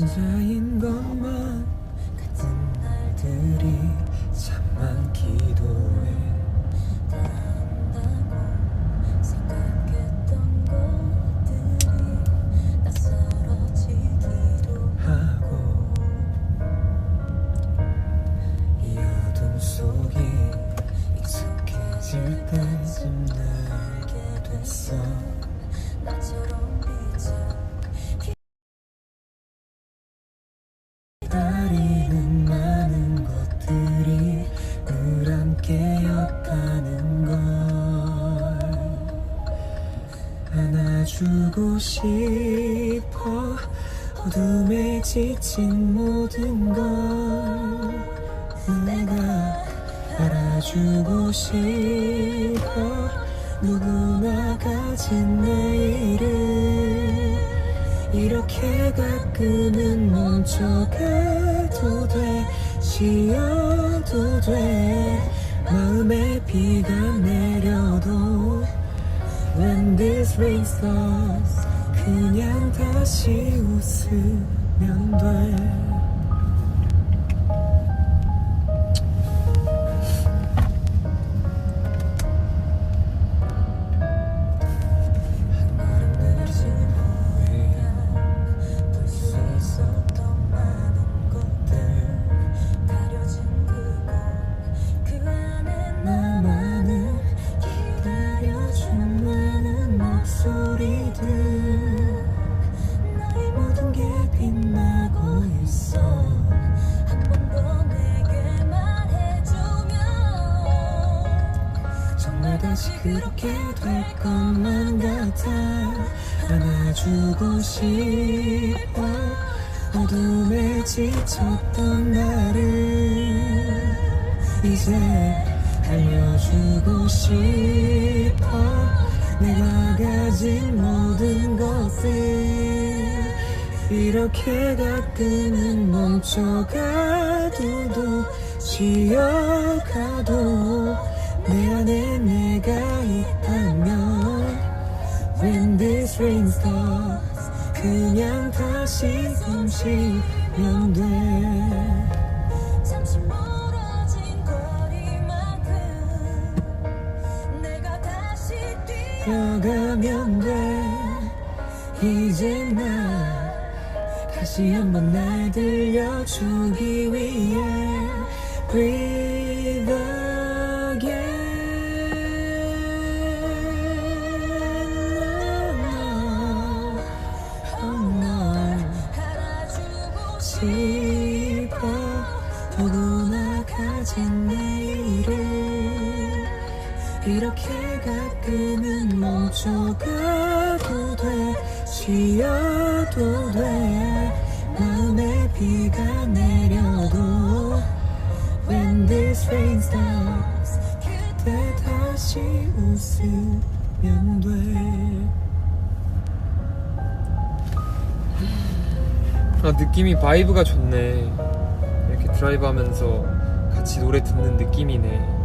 혼자인 것만 같은 날들이 참 많기도 해. 닿는다고 생각했던 것들이 낯설어지기도 하고 이 어둠 속이 익숙해질 때쯤 알게 됐어. 나처럼 비쳐 안아주고 싶어. 어둠에 지친 모든 걸 내가 알아주고 싶어. 누구나 가진 내일을 이렇게 가끔은 멈춰가도 돼. 쉬어도 돼. 마음에 비가 내려도 This rain stops 그냥 다시 웃으면 돼 다시 그렇게 될 것만 같아. 안아주고 싶어. 어둠에 지쳤던 나를 이제 알려주고 싶어. 내가 가진 모든 것들 이렇게 가끔은 멈춰가도 또 쉬어가도 그냥 다시 숨 쉬면 돼. 뛰어가면 돼. 이제 나 다시 한번 날 들려주기 위해. Breathe 알아주고 싶어 누구나 가진 내일을 이렇게 가끔은 멈춰가도 돼 쉬어도 돼. 마음에 비가 내려도 When this rain stops 그때 다시 웃으면 돼 아, 느낌이 바이브가 좋네. 이렇게 드라이브 하면서 같이 노래 듣는 느낌이네.